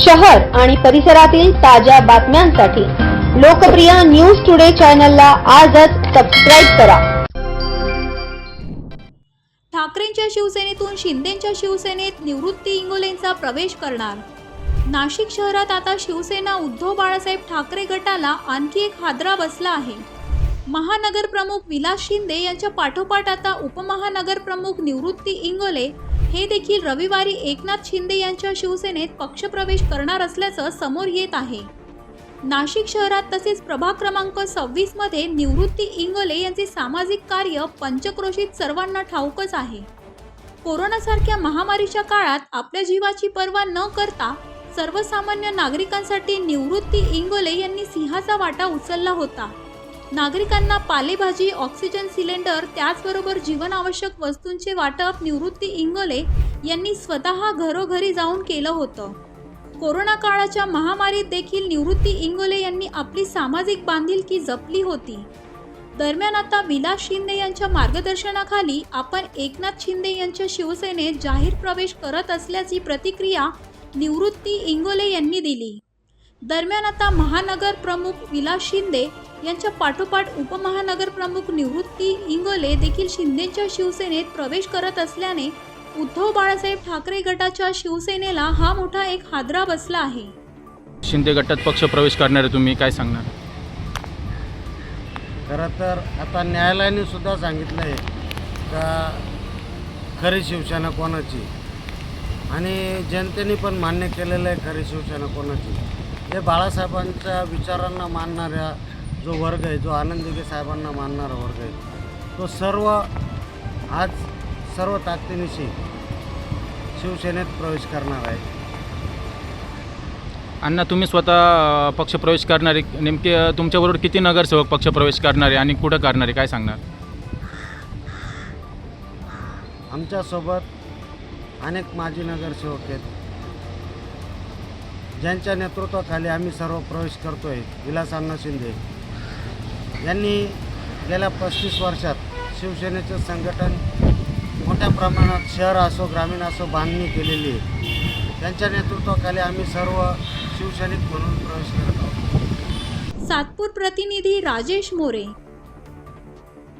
शहर आणि परिसरातील ताज्या बातम्यांसाठी लोकप्रिय न्यूज टुडे चॅनलला आजच सबस्क्राईब करा. ठाकरेंच्या शिवसेनेतून शिंदेंच्या शिवसेनेत निवृत्ती इंगोलेंचा प्रवेश करणार. नाशिक शहरात आता शिवसेना उद्धव बाळासाहेब ठाकरे गटाला आणखी एक हादरा बसला आहे. महानगर प्रमुख विलास शिंदे यांच्या पाठोपाठ आता उपमहानगर प्रमुख निवृत्ती इंगोले हे देखील रविवारी एकनाथ शिंदे यांच्या शिवसेनेत पक्षप्रवेश करणार असल्याचं समोर येत आहे. नाशिक शहरात तसेच प्रभाग क्रमांक सव्वीसमध्ये निवृत्ती इंगोले यांचे सामाजिक कार्य पंचक्रोशीत सर्वांना ठाऊकच आहे. कोरोनासारख्या महामारीच्या काळात आपल्या जीवाची पर्वा न करता सर्वसामान्य नागरिकांसाठी निवृत्ती इंगोले यांनी सिंहाचा वाटा उचलला होता. नागरिकांना पालेभाजी ऑक्सिजन सिलेंडर त्याचबरोबर जीवनावश्यक वस्तूंचे वाटप निवृत्ती इंगोले यांनी स्वतः घरोघरी जाऊन केलं होतं. कोरोना काळाच्या महामारीत देखील निवृत्ती इंगोले यांनी आपली सामाजिक बांधिलकी जपली होती. दरम्यान आता विलास शिंदे यांच्या मार्गदर्शनाखाली आपण एकनाथ शिंदे यांच्या शिवसेनेत जाहीर प्रवेश करत असल्याची प्रतिक्रिया निवृत्ती इंगोले यांनी दिली. दरम्यान आता महानगर प्रमुख विलास शिंदे यांच्या पाठोपाठ उपमहानगर प्रमुख निवृत्ती इंगोले देखील शिंदेच्या शिवसेनेत प्रवेश करत असल्याने उद्धव बाळासाहेब ठाकरे गटाच्या शिवसेनेला हा मोठा एक हादरा बसला आहे. शिंदे गटात पक्ष प्रवेश करणारे तुम्ही काय सांगणार? खरं तर आता न्यायालयाने सुद्धा सांगितलं आहे का खरी शिवसेना कोणाची? आणि जनतेने पण मान्य केलेलं आहे खरी शिवसेना कोणाची? हे बाळासाहेबांच्या विचारांना मानणाऱ्या जो वर्ग आहे जो आनंदीगे साहेबांना मानणारा वर्ग आहे तो सर्व आज सर्व ताकदीनिशी शिवसेनेत प्रवेश करणार आहे. अण्णा तुम्ही स्वतः अ, पक्षप्रवेश करणारे नेमके तुमच्याबरोबर किती नगरसेवक पक्षप्रवेश करणारे आणि कुठं करणारे काय सांगणार? आमच्यासोबत अनेक माजी नगरसेवक आहेत. ज्यांच्या नेतृत्वाखाली आम्ही सर्व प्रवेश करतो आहे विलास अण्णा शिंदे. यांनी गेल्या पस्तीस वर्षात शिवसेनेचं संघटन मोठ्या प्रमाणात शहर असो ग्रामीण असो बांधणी केलेली आहे. त्यांच्या नेतृत्वाखाली आम्ही सर्व शिवसैनिक म्हणून प्रवेश करत आहोत. सातपूर प्रतिनिधी राजेश मोरे.